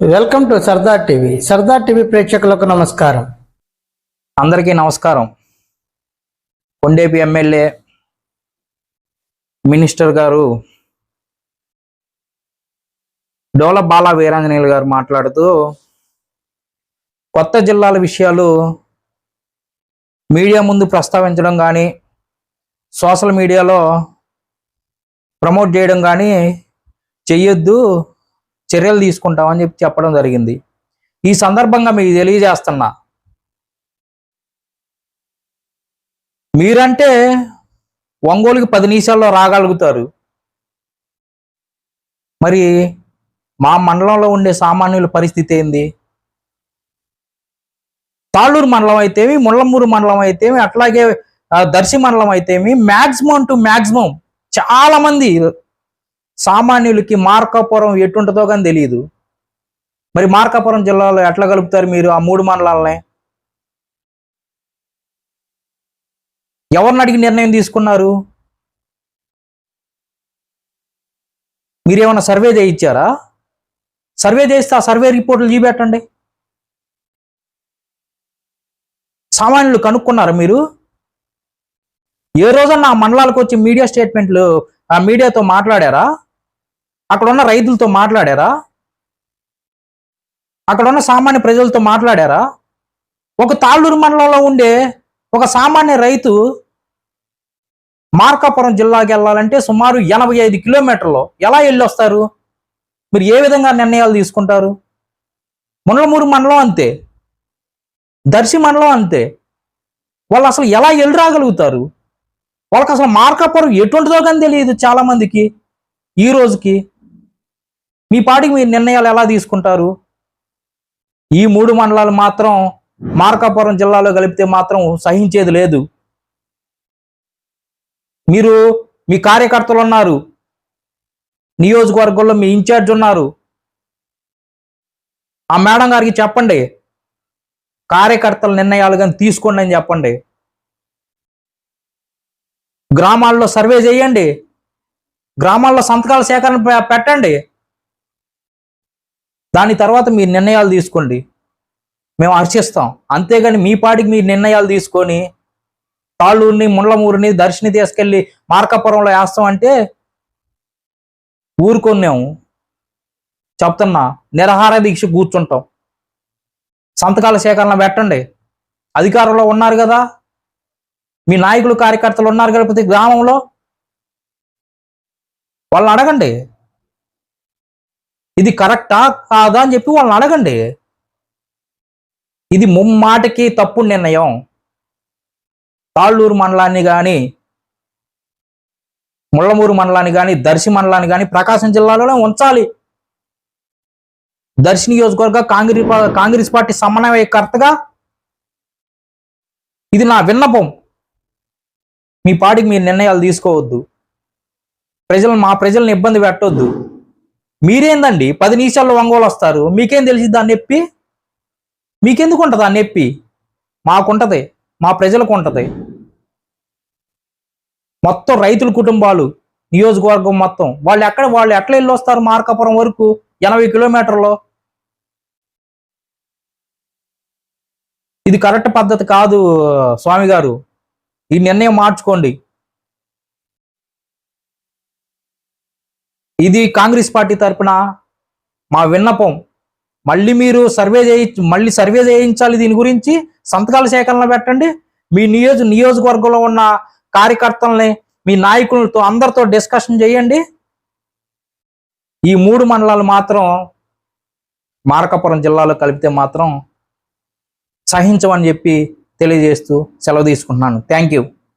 Welcome to Sardar TV. Sardar TV ప్రేక్షకులకు నమస్కారం. అందరికీ నమస్కారం. కొండేపి ఎమ్మెల్యే మినిస్టర్ గారు డోల బాల వీరాంజనేయులు గారు మాట్లాడుతూ కొత్త జిల్లాల విషయాలు మీడియా ముందు ప్రస్తావించడం కానీ సోషల్ మీడియాలో ప్రమోట్ చేయడం కానీ చెయ్యొద్దు. చర్యలు తీసుకుంటామని చెప్పి చెప్పడం జరిగింది. ఈ సందర్భంగా మీకు తెలియజేస్తున్నా. మీరంటే ఒంగోలుకి పది నిమిషాల్లో రాగలుగుతారు. మరి మా మండలంలో ఉండే సామాన్యుల పరిస్థితి ఏంది? తాళ్ళూరు మండలం అయితేమి ముళ్ళమూరు మండలం అయితేమి అట్లాగే దర్శి మండలం అయితేమి మ్యాక్సిమం టు మ్యాక్సిమం చాలా మంది సామాన్యులకి మార్కాపురం ఎటుంటుందో కానీ తెలియదు మరి మార్కాపురం జిల్లాలో ఎట్లా కలుపుతారు మీరు ఆ మూడు మండలాలని? ఎవరిని అడిగి నిర్ణయం తీసుకున్నారు? మీరేమన్నా సర్వే చేయించారా? సర్వే చేస్తే ఆ సర్వే రిపోర్ట్లు చూపెట్టండి. సామాన్యులు కనుక్కున్నారా మీరు? ఏ రోజన్నా ఆ మండలాలకు వచ్చి మీడియా స్టేట్మెంట్లు ఆ మీడియాతో మాట్లాడారా? అక్కడ ఉన్న రైతులతో మాట్లాడారా? అక్కడ ఉన్న సామాన్య ప్రజలతో మాట్లాడారా? ఒక తాళ్ళూరు మండలంలో ఉండే ఒక సామాన్య రైతు మార్కాపురం జిల్లాకి వెళ్ళాలంటే సుమారు ఎనభై ఐదు కిలోమీటర్లు ఎలా వెళ్ళి వస్తారు మీరు ఏ విధంగా నిర్ణయాలు తీసుకుంటారు? మునలమూరు మండలం అంతే. దర్శి మండలం అంతే. వాళ్ళు అసలు ఎలా వెళ్ళి రాగలుగుతారు వాళ్ళకి అసలు మార్కాపురం ఎటువంటిదో కానీ తెలియదు చాలామందికి ఈ రోజుకి. మీ పాటికి మీరు నిర్ణయాలు ఎలా తీసుకుంటారు? ఈ మూడు మండలాలు మాత్రం మార్కాపురం జిల్లాలో కలిపితే మాత్రం సహించేది లేదు. మీరు మీ కార్యకర్తలు ఉన్నారు. నియోజకవర్గంలో మీ ఇన్ఛార్జ్ ఉన్నారు. ఆ మేడం గారికి చెప్పండి. కార్యకర్తల నిర్ణయాలు కానీ తీసుకోండి అని చెప్పండి. గ్రామాల్లో సర్వే చేయండి. గ్రామాల్లో సంతకాల సేకరణ పెట్టండి. దాని తర్వాత మీరు నిర్ణయాలు తీసుకోండి. మేము హర్షిస్తాం. అంతేగాని మీ పాటికి మీరు నిర్ణయాలు తీసుకొని తాళ్ళూరిని ముండ్లమూరిని దర్శిని తీసుకెళ్ళి మార్కాపురంలో వేస్తాం అంటే ఊరుకొన్నాము చెప్తున్నా నిరహార దీక్ష కూర్చుంటాం. సంతకాల సేకరణ పెట్టండి. అధికారంలో ఉన్నారు కదా? మీ నాయకులు కార్యకర్తలు ఉన్నారు కదా ప్రతి గ్రామంలో? వాళ్ళని అడగండి. ఇది కరెక్టా? కాదా అని చెప్పి వాళ్ళని అడగండి. ఇది ముమ్మాటికి తప్పు నిర్ణయం. తాళ్ళూరు మండలాన్ని కానీ ముళ్ళమూరు మండలాన్ని కానీ దర్శి మండలాన్ని కానీ ప్రకాశం జిల్లాలోనే ఉంచాలి. దర్శి నియోజకవర్గ కాంగ్రెస్ కాంగ్రెస్ పార్టీ సమన్వయకర్తగా ఇది నా విన్నపం. మీ పాటికి మీరు నిర్ణయాలు తీసుకోవద్దు. ప్రజలు మా ప్రజల్ని ఇబ్బంది పెట్టొద్దు. మీరేందండి? పది నిమిషాల్లో ఒంగోలు వస్తారు. మీకేం తెలిసింది దాన్ని నొప్పి? మీకెందుకు ఉంటుంది ఆ నొప్పి? మాకుంటది. మా ప్రజలకు ఉంటుంది మొత్తం రైతుల కుటుంబాలు నియోజకవర్గం మొత్తం. వాళ్ళు ఎక్కడ వాళ్ళు ఎట్లా వెళ్ళి వస్తారు మార్కాపురం వరకు? ఎనభై కిలోమీటర్లో? ఇది కరెక్ట్ పద్ధతి కాదు స్వామి గారు. ఈ నిర్ణయం మార్చుకోండి. ఇది కాంగ్రెస్ పార్టీ తరఫున మా విన్నపం. మళ్ళీ మీరు సర్వే చేయి మళ్ళీ సర్వే చేయించాలి దీని గురించి సంతకాల సేకరణ పెట్టండి. మీ నియోజ నియోజకవర్గంలో ఉన్న కార్యకర్తల్ని మీ నాయకులతో అందరితో డిస్కషన్ చేయండి. ఈ మూడు మండలాలు మాత్రం మార్కాపురం జిల్లాలో కలిపితే మాత్రం సహించమని చెప్పి తెలియజేస్తూ సెలవు తీసుకుంటున్నాను. Thank you.